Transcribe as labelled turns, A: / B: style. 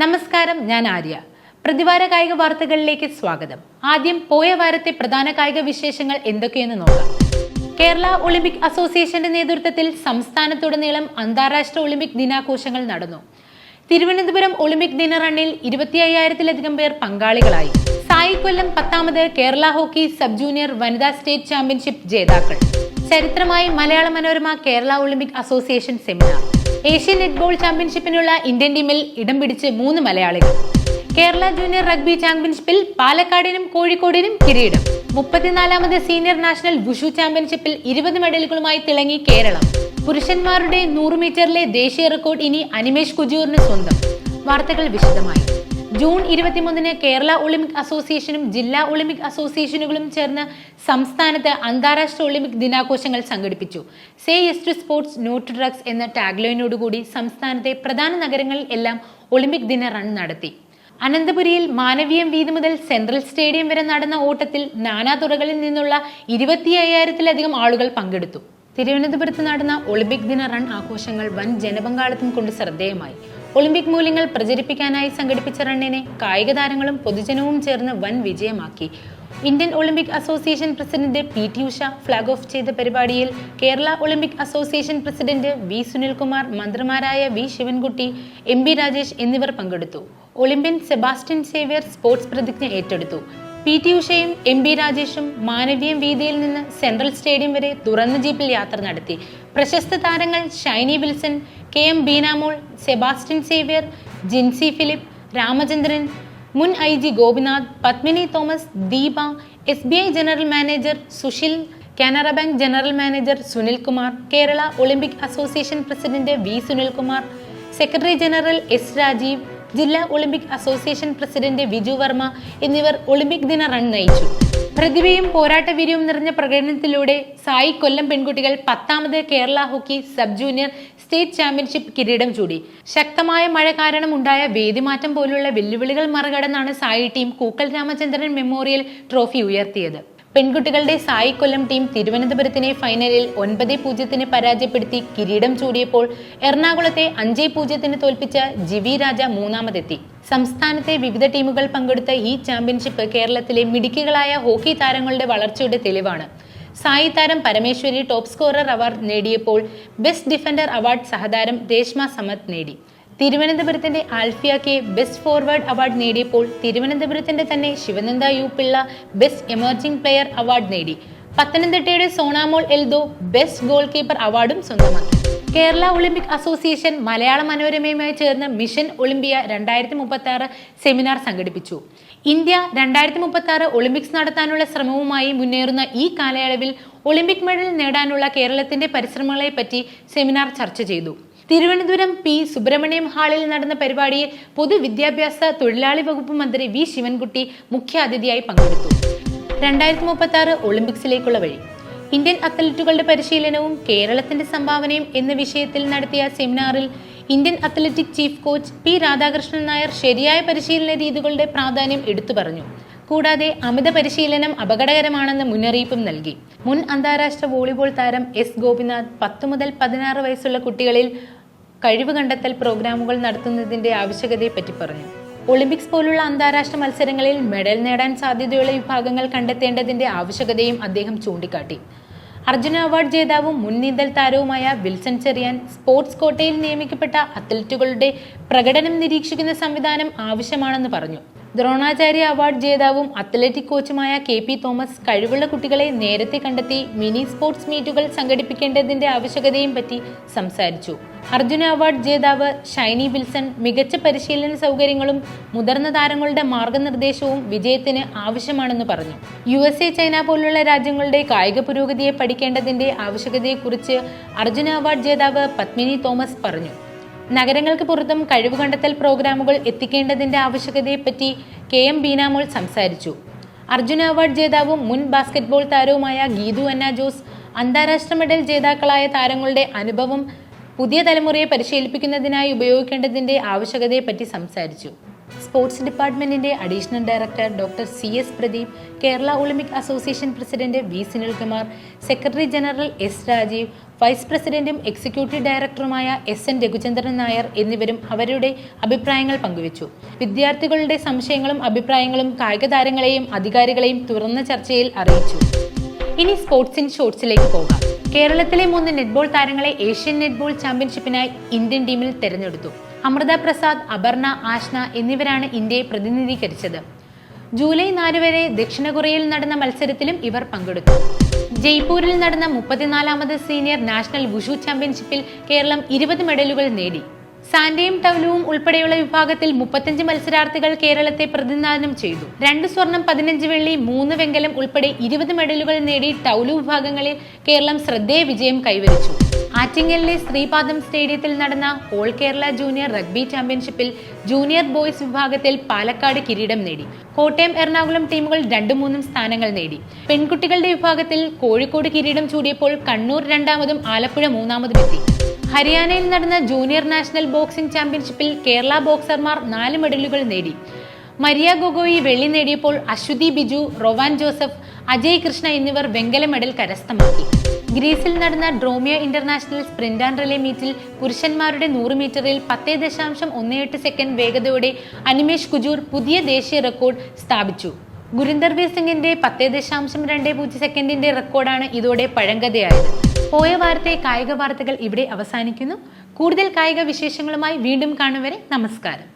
A: നമസ്കാരം ഞാൻ ആര്യ. പ്രതിവാര കായിക വാർത്തകളിലേക്ക് സ്വാഗതം. ആദ്യം പോയ വാരത്തെ പ്രധാന കായിക വിശേഷങ്ങൾ എന്തൊക്കെയെന്ന് നോക്കാം. കേരള ഒളിമ്പിക് അസോസിയേഷന്റെ നേതൃത്വത്തിൽ സംസ്ഥാനത്തുടനീളം അന്താരാഷ്ട്ര ഒളിമ്പിക് ദിനാഘോഷങ്ങൾ നടന്നു. തിരുവനന്തപുരം ഒളിമ്പിക് ദിന റണ്ണിൽ ഇരുപത്തി അയ്യായിരത്തിലധികം പേർ പങ്കാളികളായി. സായി കൊല്ലം പത്താമത് കേരള ഹോക്കി സബ് ജൂനിയർ വനിതാ സ്റ്റേറ്റ് ചാമ്പ്യൻഷിപ്പ് ജേതാക്കൾ. ചരിത്രമായി Malayala Manorama Kerala olympic association seminar. Asian netball ചാമ്പ്യൻഷിപ്പിനുള്ള Indian ടീമിൽ ഇടം പിടിച്ച് മൂന്ന് മലയാളികൾ. കേരള ജൂനിയർ റഗ്ബി ചാമ്പ്യൻഷിപ്പിൽ പാലക്കാടിനും കോഴിക്കോടിനും കിരീടം. മുപ്പത്തിനാലാമത് സീനിയർ നാഷണൽ വുഷു ചാമ്പ്യൻഷിപ്പിൽ ഇരുപത് മെഡലുകളുമായി തിളങ്ങി കേരളം. പുരുഷന്മാരുടെ നൂറ് മീറ്ററിലെ ദേശീയ റെക്കോർഡ് ഇനി അനിമേഷ് കുജൂറിന് സ്വന്തം. വാർത്തകൾ വിശദമായി. ജൂൺ ഇരുപത്തിമൂന്നിന് കേരള ഒളിമ്പിക് അസോസിയേഷനും ജില്ലാ ഒളിമ്പിക് അസോസിയേഷനുകളും ചേർന്ന് സംസ്ഥാനത്ത് അന്താരാഷ്ട്ര ഒളിമ്പിക് ദിനാഘോഷങ്ങൾ സംഘടിപ്പിച്ചു. Say yes to sports not drugs എന്ന ടാഗ്ലൈനോടുകൂടി സംസ്ഥാനത്തെ പ്രധാന നഗരങ്ങളിൽ എല്ലാം ഒളിമ്പിക് ദിന റൺ നടത്തി. അനന്തപുരിയിൽ മാനവീയം വീതി മുതൽ സെൻട്രൽ സ്റ്റേഡിയം വരെ നടന്ന ഓട്ടത്തിൽ നാനാതുറകളിൽ നിന്നുള്ള ഇരുപത്തി അയ്യായിരത്തിലധികം ആളുകൾ പങ്കെടുത്തു. തിരുവനന്തപുരത്ത് നടന്ന ഒളിമ്പിക് ദിന റൺ ആഘോഷങ്ങൾ വൻ ജനപങ്കാളിത്തം കൊണ്ട് ശ്രദ്ധേയമായി. ഒളിമ്പിക് മൂല്യങ്ങൾ പ്രചരിപ്പിക്കാനായി സംഘടിപ്പിച്ച റണ്ണിനെ കായിക താരങ്ങളും പൊതുജനവും ചേർന്ന് വൻ വിജയമാക്കി. Indian olympic association president P T Usha flag off ചെയ്ത പരിപാടിയിൽ Kerala olympic association president V Sunilkumar മന്ത്രിമാരായ V Sivankutty M B Rajesh എന്നിവർ പങ്കെടുത്തു. ഒളിമ്പ്യൻ സെബാസ്റ്റ്യൻ സേവ്യർ സ്പോർട്സ് പ്രതിജ്ഞ ഏറ്റെടുത്തു. പി ടി ഉഷയും എം ബി രാജേഷും മാനവീയം വീതിയിൽ നിന്ന് സെൻട്രൽ സ്റ്റേഡിയം വരെ തുറന്ന ജീപ്പിൽ യാത്ര നടത്തി. പ്രശസ്ത താരങ്ങൾ Shiny Wilson K M Beenamol Sebastian Xavier Jincy Philip Ramachandran മുൻ I G Gopinath Padmini Thomas Deepa S B I general manager Susheel Canara bank general manager Sunil Kumar Kerala olympic association president V Sunilkumar secretary general S Rajeev ജില്ലാ olympic association president Viju Varma എന്നിവർ Olympic ദിന run നയിച്ചു. പ്രതിഭയും പോരാട്ടവീര്യവും നിറഞ്ഞ പ്രകടനത്തിലൂടെ സായി കൊല്ലം പെൺകുട്ടികൾ പത്താമത് Kerala hockey sub junior state championship കിരീടം ചൂടി. ശക്തമായ മഴ കാരണം ഉണ്ടായ വേദിമാറ്റം പോലുള്ള വെല്ലുവിളികൾ മറികടന്നാണ് SAI team Kookal Ramachandran memorial trophy ഉയർത്തിയത്. പെൺകുട്ടികളുടെ സായി കൊല്ലം ടീം തിരുവനന്തപുരത്തിനെ ഫൈനലിൽ ഒൻപത് പൂജ്യത്തിന് പരാജയപ്പെടുത്തി കിരീടം ചൂടിയപ്പോൾ എറണാകുളത്തെ അഞ്ചേ പൂജ്യത്തിന് തോൽപ്പിച്ച ജിവി രാജ മൂന്നാമതെത്തി. സംസ്ഥാനത്തെ വിവിധ ടീമുകൾ പങ്കെടുത്ത ഈ ചാമ്പ്യൻഷിപ്പ് കേരളത്തിലെ മിടുക്കികളായ ഹോക്കി താരങ്ങളുടെ വളർച്ചയുടെ തെളിവാണ്. സായി താരം പരമേശ്വരി ടോപ്പ് സ്കോറർ അവാർഡ് നേടിയപ്പോൾ ബെസ്റ്റ് ഡിഫൻഡർ അവാർഡ് സഹതാരം രേഷ്മ സമത് നേടി. തിരുവനന്തപുരത്തിന്റെ Alfiya K best forward award നേടിയപ്പോൾ തിരുവനന്തപുരത്തിന്റെ തന്നെ Sivananda U Pillai best emerging player award നേടി. പത്തനംതിട്ടയുടെ Sonamol Eldho best goalkeeper അവാർഡും സ്വന്തമാക്കി. കേരള ഒളിമ്പിക് അസോസിയേഷൻ മലയാള മനോരമയുമായി ചേർന്ന് മിഷൻ ഒളിമ്പിയ രണ്ടായിരത്തി മുപ്പത്തി ആറ് സെമിനാർ സംഘടിപ്പിച്ചു. ഇന്ത്യ രണ്ടായിരത്തി മുപ്പത്തി ആറ് ഒളിമ്പിക്സ് നടത്താനുള്ള ശ്രമവുമായി മുന്നേറുന്ന ഈ കാലയളവിൽ ഒളിമ്പിക് മെഡൽ നേടാനുള്ള കേരളത്തിന്റെ പരിശ്രമങ്ങളെ പറ്റി സെമിനാർ ചർച്ച ചെയ്തു. തിരുവനന്തപുരം പി സുബ്രഹ്മണ്യം ഹാളിൽ നടന്ന പരിപാടിയിൽ പൊതുവിദ്യാഭ്യാസ തൊഴിലാളി വകുപ്പ് മന്ത്രി വി ശിവൻകുട്ടി മുഖ്യാതിഥിയായി പങ്കെടുത്തു. രണ്ടായിരത്തി മുപ്പത്തി ആറ് ഒളിമ്പിക്സിലേക്കുള്ള വഴി. ഇന്ത്യൻ അത്ലറ്റുകളുടെ പരിശീലനവും കേരളത്തിന്റെ സംഭാവനയും എന്ന വിഷയത്തിൽ നടത്തിയ സെമിനാറിൽ Indian athletic chief coach P Radhakrishnan Nair ശരിയായ പരിശീലന രീതികളുടെ പ്രാധാന്യം എടുത്തു പറഞ്ഞു. കൂടാതെ അമിത പരിശീലനം അപകടകരമാണെന്ന് മുന്നറിയിപ്പും നൽകി. മുൻ അന്താരാഷ്ട്ര വോളിബോൾ താരം എസ് ഗോപിനാഥ് പത്ത് മുതൽ പതിനാറ് വയസ്സുള്ള കുട്ടികളിൽ കഴിവ് കണ്ടെത്തൽ പ്രോഗ്രാമുകൾ നടത്തുന്നതിന്റെ ആവശ്യകതയെപ്പറ്റി പറഞ്ഞു. ഒളിമ്പിക്സ് പോലുള്ള അന്താരാഷ്ട്ര മത്സരങ്ങളിൽ മെഡൽ നേടാൻ സാധ്യതയുള്ള വിഭാഗങ്ങൾ കണ്ടെത്തേണ്ടതിന്റെ ആവശ്യകതയും അദ്ദേഹം ചൂണ്ടിക്കാട്ടി. അർജുന അവാർഡ് ജേതാവും മുൻ നീന്തൽ താരവുമായ വിൽസൺ ചെറിയാൻ സ്പോർട്സ് കോട്ടയിൽ നിയമിക്കപ്പെട്ട അത്ലറ്റുകളുടെ പ്രകടനം നിരീക്ഷിക്കുന്ന സംവിധാനം ആവശ്യമാണെന്ന് പറഞ്ഞു. ദ്രോണാചാര്യ അവാർഡ് ജേതാവും അത്ലറ്റിക് കോച്ചുമായ കെ പി തോമസ് കഴിവുള്ള കുട്ടികളെ നേരത്തെ കണ്ടെത്തി മിനി സ്പോർട്സ് മീറ്റുകൾ സംഘടിപ്പിക്കേണ്ടതിന്റെ ആവശ്യകതയും പറ്റി സംസാരിച്ചു. അർജുന അവാർഡ് ജേതാവ് ഷൈനി വിൽസൺ മികച്ച പരിശീലന സൗകര്യങ്ങളും മുതിർന്ന താരങ്ങളുടെ മാർഗനിർദ്ദേശവും വിജയത്തിന് ആവശ്യമാണെന്ന് പറഞ്ഞു. യു എസ് എ ചൈന പോലുള്ള രാജ്യങ്ങളുടെ കായിക പുരോഗതിയെ പഠിക്കേണ്ടതിന്റെ ആവശ്യകതയെക്കുറിച്ച് അർജുന അവാർഡ് ജേതാവ് പത്മിനി തോമസ് പറഞ്ഞു. നഗരങ്ങൾക്ക് പുറത്തും കഴിവ് കണ്ടെത്തൽ പ്രോഗ്രാമുകൾ എത്തിക്കേണ്ടതിന്റെ ആവശ്യകതയെപ്പറ്റി കെ എം ബീനാമോൾ സംസാരിച്ചു. അർജുന അവാർഡ് ജേതാവും മുൻ ബാസ്കറ്റ്ബോൾ താരവുമായ ഗീതു അന്ന ജോസ് അന്താരാഷ്ട്ര മെഡൽ ജേതാക്കളായ താരങ്ങളുടെ അനുഭവം പുതിയ തലമുറയെ പരിശീലിപ്പിക്കുന്നതിനായി ഉപയോഗിക്കേണ്ടതിന്റെ ആവശ്യകതയെപ്പറ്റി സംസാരിച്ചു. സ്പോർട്സ് ഡിപ്പാർട്ട്മെന്റിന്റെ additional director doctor C S Pradeep Kerala olympic association president V Sunilkumar secretary general S Rajeev vice പ്രസിഡന്റും എക്സിക്യൂട്ടീവ് ഡയറക്ടറുമായ എസ് എൻ രഘുചന്ദ്രൻ നായർ എന്നിവരും അവരുടെ അഭിപ്രായങ്ങൾ പങ്കുവച്ചു. വിദ്യാർത്ഥികളുടെ സംശയങ്ങളും അഭിപ്രായങ്ങളും കായിക താരങ്ങളെയും അധികാരികളെയും തുറന്ന ചർച്ചയിൽ അറിയിച്ചു. ഇനി സ്പോർട്സ് ഇൻ ഷോർട്സിലേക്ക് പോകാം. കേരളത്തിലെ മൂന്ന് നെറ്റ്ബോൾ താരങ്ങളെ ഏഷ്യൻ നെറ്റ്ബോൾ ചാമ്പ്യൻഷിപ്പിനായി ഇന്ത്യൻ ടീമിൽ തെരഞ്ഞെടുത്തു. അമൃത പ്രസാദ് അപർണ ആഷ്ന എന്നിവരാണ് ഇന്ത്യയെ പ്രതിനിധീകരിച്ചത്. ജൂലൈ നാല് വരെ ദക്ഷിണ കൊറിയയിൽ നടന്ന മത്സരത്തിലും ഇവർ പങ്കെടുത്തു. ജയ്പൂരിൽ നടന്ന മുപ്പത്തിനാലാമത് സീനിയർ നാഷണൽ വുഷു ചാമ്പ്യൻഷിപ്പിൽ കേരളം ഇരുപത് മെഡലുകൾ നേടി. സാന്റയും ടൗലുവും ഉൾപ്പെടെയുള്ള വിഭാഗത്തിൽ മുപ്പത്തഞ്ച് മത്സരാർത്ഥികൾ കേരളത്തെ പ്രതിനിധാനം ചെയ്തു. രണ്ട് സ്വർണം പതിനഞ്ച് വെള്ളി മൂന്ന് വെങ്കലം ഉൾപ്പെടെ ഇരുപത് മെഡലുകൾ നേടി ടൗലു വിഭാഗങ്ങളിൽ കേരളം ശ്രദ്ധേയ വിജയം കൈവരിച്ചു. ആറ്റിങ്ങലിലെ ശ്രീപാദം സ്റ്റേഡിയത്തിൽ നടന്ന ഓൾ കേരള ജൂനിയർ റഗ്ബി ചാമ്പ്യൻഷിപ്പിൽ ജൂനിയർ ബോയ്സ് വിഭാഗത്തിൽ പാലക്കാട് കിരീടം നേടി. കോട്ടയം എറണാകുളം ടീമുകൾ രണ്ടും മൂന്നും സ്ഥാനങ്ങൾ നേടി. പെൺകുട്ടികളുടെ വിഭാഗത്തിൽ കോഴിക്കോട് കിരീടം ചൂടിയപ്പോൾ കണ്ണൂർ രണ്ടാമതും ആലപ്പുഴ മൂന്നാമതും എത്തി. ഹരിയാനയിൽ നടന്ന ജൂനിയർ നാഷണൽ ബോക്സിംഗ് ചാമ്പ്യൻഷിപ്പിൽ കേരള ബോക്സർമാർ നാല് മെഡലുകൾ നേടി. മരിയ ഗൊഗോയി വെള്ളി നേടിയപ്പോൾ അശ്വതി ബിജു റൊവാൻ ജോസഫ് അജയ് കൃഷ്ണ എന്നിവർ വെങ്കല മെഡൽ കരസ്ഥമാക്കി. ഗ്രീസിൽ നടന്ന Dromia international sprint and relay മീറ്റിൽ പുരുഷന്മാരുടെ നൂറ് മീറ്ററിൽ പത്ത് ദശാംശം ഒന്ന് എട്ട് സെക്കൻഡ് വേഗതയോടെ അനിമേഷ് കുജൂർ പുതിയ ദേശീയ റെക്കോർഡ് സ്ഥാപിച്ചു. ഗുരിന്ദർവീർ സിംഗിന്റെ പത്ത് ദശാംശം രണ്ട് പൂജ്യം സെക്കൻഡിന്റെ റെക്കോർഡാണ് ഇതോടെ പഴങ്കഥയായത്. പോയ വാരത്തെ കായിക വാർത്തകൾ ഇവിടെ അവസാനിക്കുന്നു. കൂടുതൽ കായിക വിശേഷങ്ങളുമായി വീണ്ടും കാണുവരെ നമസ്കാരം.